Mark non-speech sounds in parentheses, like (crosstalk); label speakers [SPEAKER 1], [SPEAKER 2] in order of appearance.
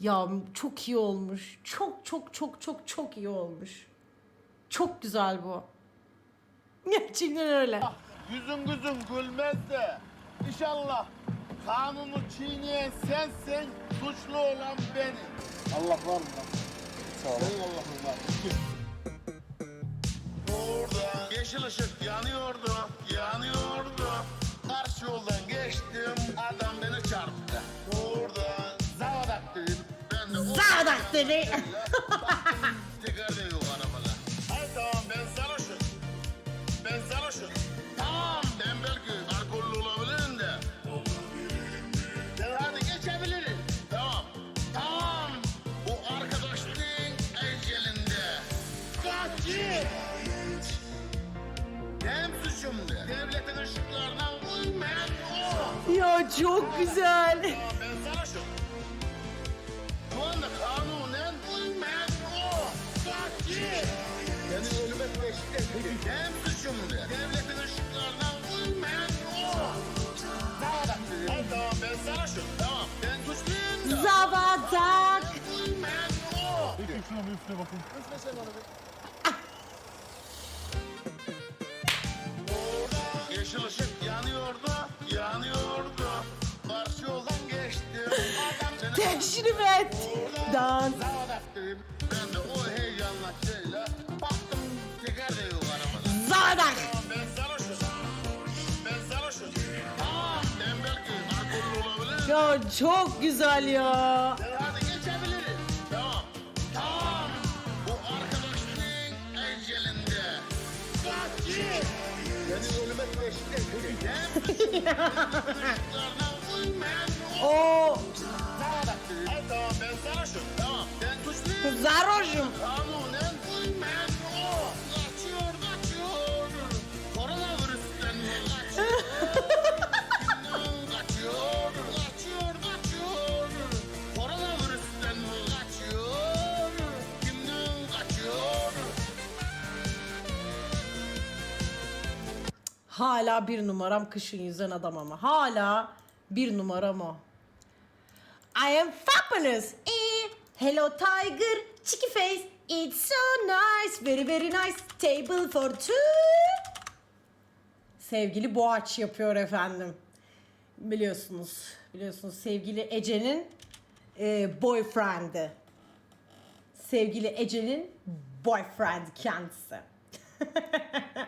[SPEAKER 1] Ya çok iyi olmuş. Çok çok çok çok çok iyi olmuş. Çok güzel bu. (laughs) Gerçekten öyle.
[SPEAKER 2] Yüzün gözün gülmez de inşallah kanunu çiğneyen sensin, suçlu olan benim. Allah var mı? Sağ ol. Senin Allah'ın var. Orada yeşil ışık yanıyordu, yanıyordu. Karşı yoldan Tekrar arabada. Hayır tamam ben sarhoşum. Ben sarhoşum. Tamam ben belki alkollü olabilirim de. Ben hadi geçebilirim. Tamam. Tamam. Bu arkadaşlığın ecelinde. Kaçı. Hem suçumdu. Devletin ışıklarına uymayan o.
[SPEAKER 1] Ya çok güzel.
[SPEAKER 2] Hem suçumdu. Devletin ışıklarına uymayan o.
[SPEAKER 1] Zavadak.
[SPEAKER 2] Yeşil ışık yanıyordu, yanıyordu. Karşı yoldan geçtim.
[SPEAKER 1] Teşrif et. Dans.
[SPEAKER 2] Ben de o heyecanla şeyle olabilirim.
[SPEAKER 1] Ya çok güzel ya.
[SPEAKER 2] Hadi geçebilirim. Tamam. Tamam. Bu arkadaşlığın ecelinde. Kaçı. Beni ölüme uymayan o. Hayır tamam ben sarhoşum. Tamam ben suçluyum.
[SPEAKER 1] zarojum. Hala bir numaram kışın yüzen adam ama. Hala bir numaram o. I am fabulous. Eh, hello tiger, chicky face. It's so nice, very very nice. Table for two. Sevgili Boğaç yapıyor efendim. Biliyorsunuz, biliyorsunuz sevgili Ece'nin e, boyfriend'i. Sevgili Ece'nin boyfriend kendisi. (laughs)